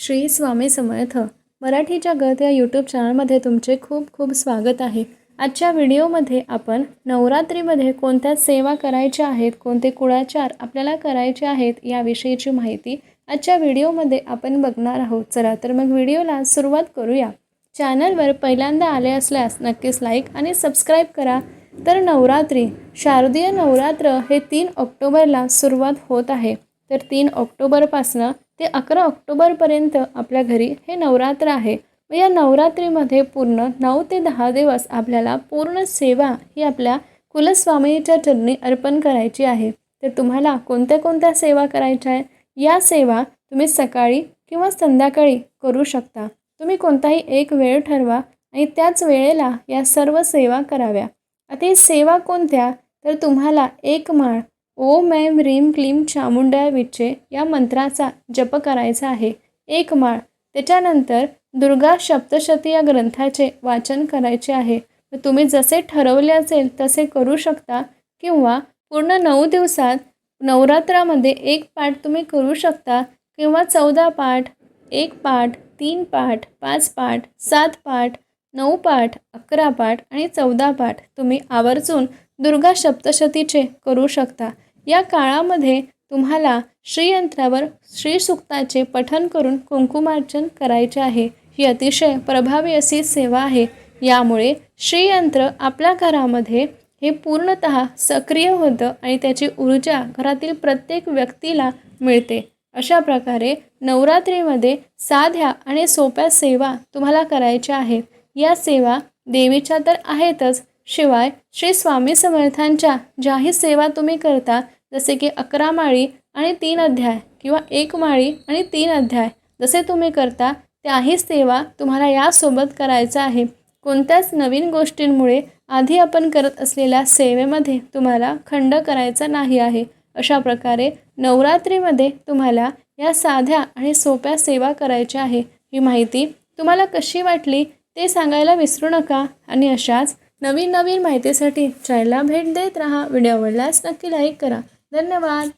श्री स्वामी समर्थ. मराठी जगत या यूट्यूब चॅनलमध्ये तुमचे खूप खूप स्वागत आहे. आजच्या व्हिडिओमध्ये आपण नवरात्रीमध्ये कोणत्या सेवा करायच्या आहेत कोणते कुळाचार आपल्याला करायचे आहेत याविषयीची माहिती आजच्या व्हिडिओमध्ये आपण बघणार आहोत. चला तर मग व्हिडिओला सुरुवात करूया. चॅनलवर पहिल्यांदा आले असल्यास नक्कीच लाईक आणि सबस्क्राईब करा. तर नवरात्री शारदीय नवरात्र हे तीन ऑक्टोबरला सुरुवात होत आहे. तर तीन ऑक्टोबरपासनं ते अकरा ऑक्टोबरपर्यंत आपल्या घरी हे नवरात्र आहे. व या नवरात्रीमध्ये पूर्ण नऊ ते दहा दिवस आपल्याला पूर्ण सेवा ही आपल्या कुलस्वामीच्या चरणी अर्पण करायची आहे. तर तुम्हाला कोणत्या कोणत्या सेवा करायच्या आहेत? या सेवा तुम्ही सकाळी किंवा संध्याकाळी करू शकता. तुम्ही कोणताही एक वेळ ठरवा आणि त्याच वेळेला या सर्व सेवा कराव्या. आता सेवा कोणत्या? तर तुम्हाला एक माळ ओम ऐं ह्रीम क्लीम चामुंडाय विचे या मंत्राचा जप करायचा आहे. एक माळ. त्याच्यानंतर दुर्गा सप्तशती या ग्रंथाचे वाचन करायचे आहे. तुम्ही जसे ठरवले असेल तसे करू शकता किंवा पूर्ण नऊ दिवसात नवरात्रामध्ये एक पाठ तुम्ही करू शकता किंवा चौदा पाठ एक पाठ तीन पाठ पाच पाठ सात पाठ नऊ पाठ अकरा पाठ आणि चौदा पाठ तुम्ही आवर्जून दुर्गा सप्तशतीचे करू शकता. या काळामध्ये तुम्हाला श्रीयंत्रावर श्रीसुक्ताचे पठन करून कुंकुमार्चन करायचे आहे. ही अतिशय प्रभावी अशी सेवा आहे. यामुळे श्रीयंत्र आपल्या घरामध्ये हे पूर्णत सक्रिय होतं आणि त्याची ऊर्जा घरातील प्रत्येक व्यक्तीला मिळते. अशा प्रकारे नवरात्रीमध्ये साध्या आणि सोप्या सेवा तुम्हाला करायच्या आहेत. या सेवा देवीच्या तर आहेतच शिवाय श्री स्वामी समर्थांच्या ज्याही सेवा तुम्ही करता जसे की अकरा माळी आणि तीन अध्याय किंवा एक माळी आणि तीन अध्याय जसे तुम्ही करता त्याही सेवा तुम्हाला यासोबत करायचा आहे. कोणत्याच नवीन गोष्टींमुळे आधी आपण करत असलेल्या सेवेमध्ये तुम्हाला खंड करायचा नाही आहे. अशा प्रकारे नवरात्रीमध्ये तुम्हाला या साध्या आणि सोप्या सेवा करायच्या आहे. ही माहिती तुम्हाला कशी वाटली ते सांगायला विसरू नका आणि अशाच नवीन नवीन माहितीसाठी चॅनलला भेट देत राहा. व्हिडिओ आवडल्यास नक्की लाईक करा. धन्यवाद.